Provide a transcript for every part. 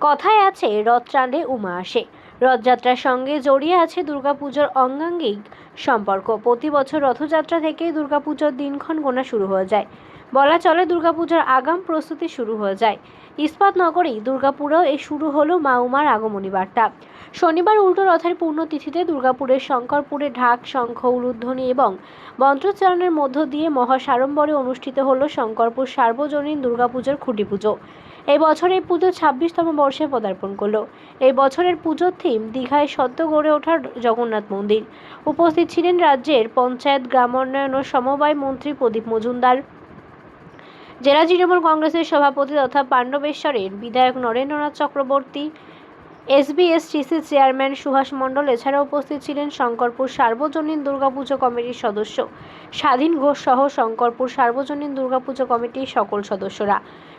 কথায় আছে, রথ টানলে উমা আসে। রথযাত্রার সঙ্গে জড়িয়ে আছে দুর্গাপুজোর অঙ্গাঙ্গিক সম্পর্ক। প্রতি বছর রথযাত্রা থেকেই দুর্গাপুজোর দিনক্ষণ গোনা শুরু হয়ে যায়। বলা চলে, দুর্গাপুজোর আগাম প্রস্তুতি শুরু হয়ে যায়। ইস্পাত নগরেই দুর্গাপুরেও এই শুরু হলো মা উমার আগমনী বার্তা। শনিবার উল্টো রথের পূর্ণতিথিতে দুর্গাপুরের শঙ্করপুরে ঢাক, শঙ্খ, উলুধ্বনি এবং মন্ত্রোচ্চারণের মধ্য দিয়ে মহাসাড়ম্বরে অনুষ্ঠিত হলো শঙ্করপুর সার্বজনীন দুর্গাপুজোর খুঁটি পুজো এই বছর এই পুজো ছাব্বিশতম বর্ষে পদার্পণ করল। এই বছরের পুজোর থিম দীঘায় সদ্য গড়ে ওঠার জগন্নাথ মন্দির। উপস্থিত ছিলেন রাজ্যের পঞ্চায়েত গ্রামোন্নয়ন ও সমবায় মন্ত্রী প্রদীপ মজুমদার। জেলা তৃণমূল কংগ্রেসের সভাপতি তথা পাণ্ডবেশ্বরের বিধায়ক নরেন্দ্রনাথ চক্রবর্তী এসবিএসটিসি চেয়ারম্যান সুভাষ মণ্ডল এছাড়া উপস্থিত ছিলেন শঙ্করপুর সার্বজনীন দুর্গাপুজো কমিটির সদস্য। স্বাধীন ঘোষ সহ শঙ্করপুর সার্বজনীন দুর্গাপুজো কমিটির সকল সদস্যরা।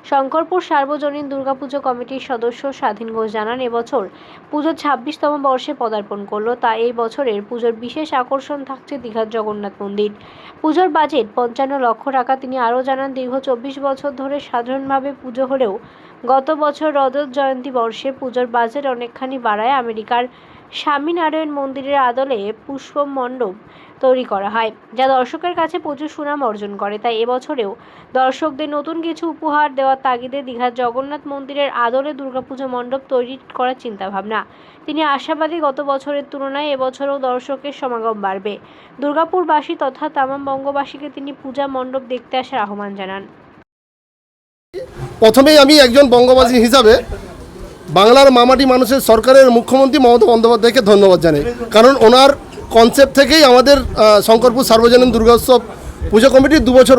শঙ্করপুর সার্বজনীন দুর্গাপুজো কমিটির সদস্য স্বাধীন ঘোষ জানান, এবছর পুজোর ছাব্বিশতম বর্ষে পদার্পণ করল। তা এই বছরের পুজোর বিশেষ আকর্ষণ থাকছে দীঘার জগন্নাথ মন্দির। পুজোর বাজেট পঞ্চান্ন লক্ষ টাকা। তিনি আরও জানান, দীর্ঘ চব্বিশ বছর ধরে সাধারণভাবে পুজো হলেও গত বছর রজত জয়ন্তী বর্ষে পুজোর বাজেট অনেকখানি বাড়ায় আমেরিকার স্বামীনারায়ণ মন্দিরের আদলে পুষ্প মণ্ডপ তৈরি করা হয়, যা দর্শকের কাছে প্রচুর সুনাম অর্জন করে। তাই এবছরেও দর্শকদের নতুন কিছু উপহার দেওয়ার তাগিদে দীঘার জগন্নাথ মন্দিরের আদলে দুর্গাপুজো মণ্ডপ তৈরি করার চিন্তাভাবনা। তিনি আশাবাদী গত বছরের তুলনায় এবছরও দর্শকের সমাগম বাড়বে। দুর্গাপুরবাসী তথা তামাম বঙ্গবাসীকে তিনি পূজা মণ্ডপ দেখতে আসার আহ্বান জানান। প্রথমেই আমি একজন বঙ্গবাসী হিসাবে বাংলার মামাটি মানুষের সরকারের মুখ্যমন্ত্রী মমতা বন্দ্যোপাধ্যায়কে ধন্যবাদ জানাই। কারণ ওনার কনসেপ্ট থেকেই আমাদের শঙ্করপুর সার্বজনীন দুর্গোৎসব পুজো কমিটির দু বছর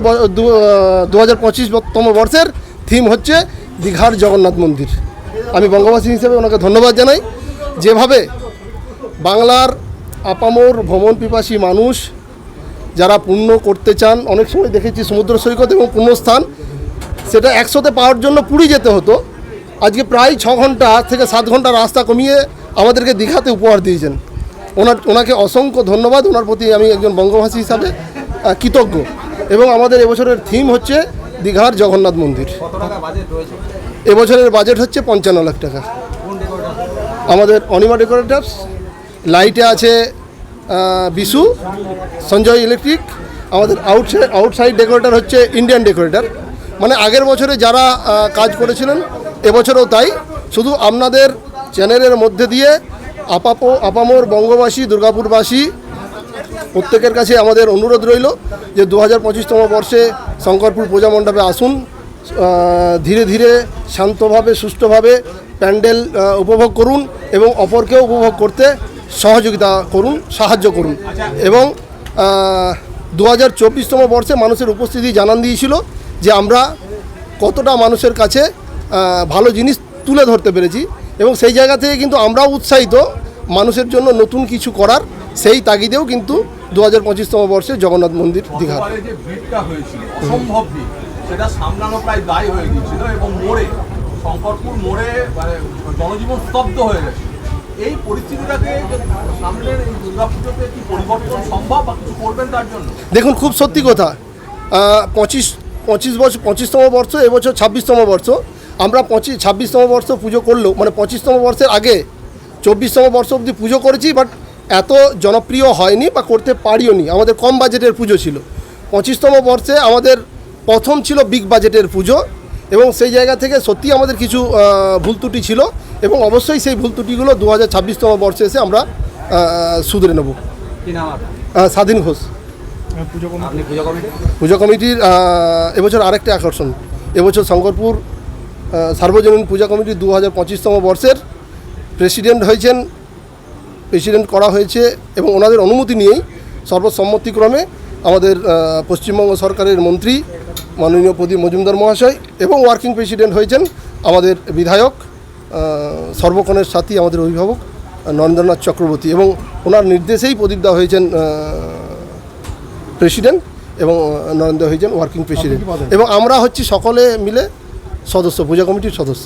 দু হাজার পঁচিশতম বর্ষের থিম হচ্ছে দীঘার জগন্নাথ মন্দির। আমি বঙ্গবাসী হিসেবে ওনাকে ধন্যবাদ জানাই। যেভাবে বাংলার আপামোর ভ্রমণ পিপাসী মানুষ যারা পূর্ণ করতে চান, অনেক সময় দেখেছি সমুদ্র সৈকত এবং পূর্ণস্থান সেটা একসাথে পাওয়ার জন্য পুরী যেতে হতো। আজকে প্রায় ছ ঘণ্টা থেকে সাত ঘণ্টা রাস্তা কমিয়ে আমাদেরকে দীঘাতে উপহার দিয়েছেন। ওনার ওনাকে অসংখ্য ধন্যবাদ। ওনার প্রতি আমি একজন বঙ্গভাষী হিসাবে কৃতজ্ঞ। এবং আমাদের এবছরের থিম হচ্ছে দীঘার জগন্নাথ মন্দির। এবছরের বাজেট হচ্ছে পঞ্চান্ন লাখ টাকা। আমাদের অনিমা ডেকোরেটার্স লাইটে আছে বিশু সঞ্জয় ইলেকট্রিক আমাদের আউটসাইড আউটসাইড ডেকোরেটর হচ্ছে ইন্ডিয়ান ডেকোরেটর মানে আগের বছরে যারা কাজ করেছিলেন এবছরও তাই। শুধু আপনাদের চ্যানেলের মধ্যে দিয়ে আপাপ, আপামোর বঙ্গবাসী, দুর্গাপুরবাসী, প্রত্যেকের কাছে আমাদের অনুরোধ রইল যে দু হাজার পঁচিশতম বর্ষে শঙ্করপুর পূজা মণ্ডপে আসুন ধীরে ধীরে শান্তভাবে, সুষ্ঠুভাবে প্যান্ডেল উপভোগ করুন এবং অপরকেও উপভোগ করতে সহযোগিতা করুন, সাহায্য করুন। এবং দু হাজার চব্বিশতম বর্ষে মানুষের উপস্থিতি জানান দিয়েছিল যে আমরা কতটা মানুষের কাছে ভালো জিনিস তুলে ধরতে পেরেছি এবং সেই জায়গা থেকে কিন্তু আমরাও উৎসাহিত মানুষের জন্য নতুন কিছু করার সেই তাগিদেও কিন্তু দু হাজার পঁচিশতম বর্ষে জগন্নাথ মন্দির দীঘা গতবারে যে ভিড়টা হয়েছিল অসম্ভব সেটা সামলানো প্রায় দায় হয়ে গিয়েছিল এবং মোড়ে শঙ্করপুর মোড়ে মানে জনজীবন স্তব্ধ হয়ে গেছে। এই পরিস্থিতিটাকে যে এই দুর্গাপুজোতে কি পরিবর্তন সম্ভব বা কিছু করবেন তার জন্য? দেখুন খুব সত্যি কথা পঁচিশ পঁচিশ বছর পঁচিশতম বর্ষ এবছর ছাব্বিশতম বর্ষ। আমরা পঁচিশ ছাব্বিশতম বর্ষ পুজো করলেও মানে পঁচিশতম বর্ষের আগে চব্বিশতম বর্ষ অবধি পুজো করেছি বাট এত জনপ্রিয় হয়নি বা করতে পারিও নি আমাদের কম বাজেটের পুজো ছিল। পঁচিশতম বর্ষে আমাদের প্রথম ছিল বিগ বাজেটের পুজো এবং সেই জায়গা থেকে সত্যি আমাদের কিছু ভুল ত্রুটি ছিল এবং অবশ্যই সেই ভুল ত্রুটিগুলো দু হাজার ছাব্বিশতম বর্ষে এসে আমরা শুধরে নেব। স্বাধীন ঘোষ। পুজো কমিটির এবছর আরেকটা আকর্ষণ। এবছর শঙ্করপুর সার্বজনীন পূজা কমিটি দু হাজার পঁচিশতম বর্ষের প্রেসিডেন্ট হয়েছেন প্রেসিডেন্ট করা হয়েছে এবং ওনাদের অনুমতি নিয়েই সর্বসম্মতিক্রমে আমাদের পশ্চিমবঙ্গ সরকারের মন্ত্রী মাননীয় প্রদীপ মজুমদার মহাশয় এবং ওয়ার্কিং প্রেসিডেন্ট হয়েছেন আমাদের বিধায়ক আহ, সর্বক্ষণের সাথী আমাদের অভিভাবক নরেন্দ্রনাথ চক্রবর্তী এবং ওনার নির্দেশেই প্রদীপদা হয়েছেন প্রেসিডেন্ট এবং নরেন্দ্র হয়েছেন ওয়ার্কিং প্রেসিডেন্ট। এবং আমরা হচ্ছি সকলে মিলে সদস্য পূজা কমিটির সদস্য।